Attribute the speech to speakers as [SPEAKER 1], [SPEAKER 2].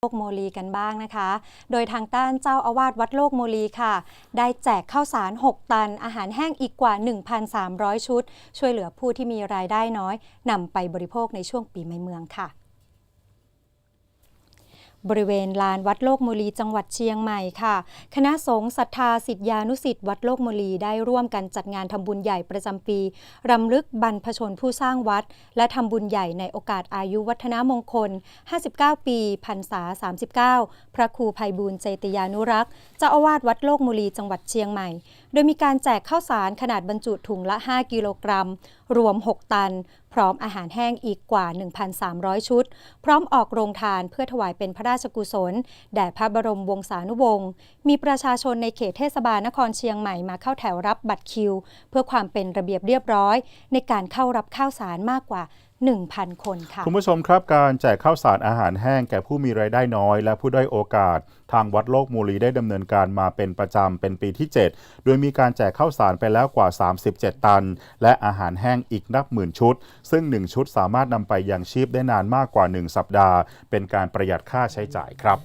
[SPEAKER 1] โลกโมลีกันบ้างนะคะ โดยทางต้านเจ้าอาวาสวัดโลกโมลีค่ะ ได้แจกข้าวสาร 6 ตัน อาหารแห้งอีกกว่า 1,300 ชุด ช่วยเหลือผู้ที่มีรายได้น้อยนำไปบริโภคในช่วงปีใหม่เมืองค่ะ บริเวณลานวัดโลกโมลีจังหวัดเชียงใหม่ค่ะ คณะสงฆ์ศรัทธาสิทธานุสิทธิ์วัดโลกโมลีได้ร่วมกันจัดงานทำบุญใหญ่ประจำปี รำลึกบรรพชนผู้สร้างวัด และทำบุญใหญ่ในโอกาสอายุวัฒนมงคล 59 ปีพรรษา 39 พระครูภัยบูลย์เจติยานุรักษ์เจ้าอาวาสวัดโลกโมลีจังหวัดเชียงใหม่โดยมีการแจกข้าวสารขนาดบรรจุถุงละ 5 กิโลกรัม รวม 6 ตัน พร้อมอาหารแห้งอีกกว่า 1,300 ชุด พร้อมออกโรงทานเพื่อถวายเป็นพระราชกุศล แด่พระบรมวงศานุวงศ์ มีประชาชนในเขตเทศบาลนครเชียงใหม่มาเข้าแถวรับบัตรคิว เพื่อความเป็นระเบียบเรียบร้อย ในการเข้ารับข้าวสารมากกว่า 1,000 คนค่ะ
[SPEAKER 2] คุณผู้ชมครับการแจกข้าวสารอาหารแห้งแก่ผู้มีรายได้น้อย และผู้ด้อยโอกาส ทางวัดโลกมูลีได้ดำเนินการมาเป็นประจำเป็นปีที่ 7 โดยมีการแจกข้าวสารไปแล้วกว่า 37 ตัน และอาหารแห้งอีกนับหมื่นชุด ซึ่ง 1 ชุดสามารถนำไปยังชีพได้นานมากกว่า 1 สัปดาห์ เป็นการประหยัดค่าใช้จ่ายครับ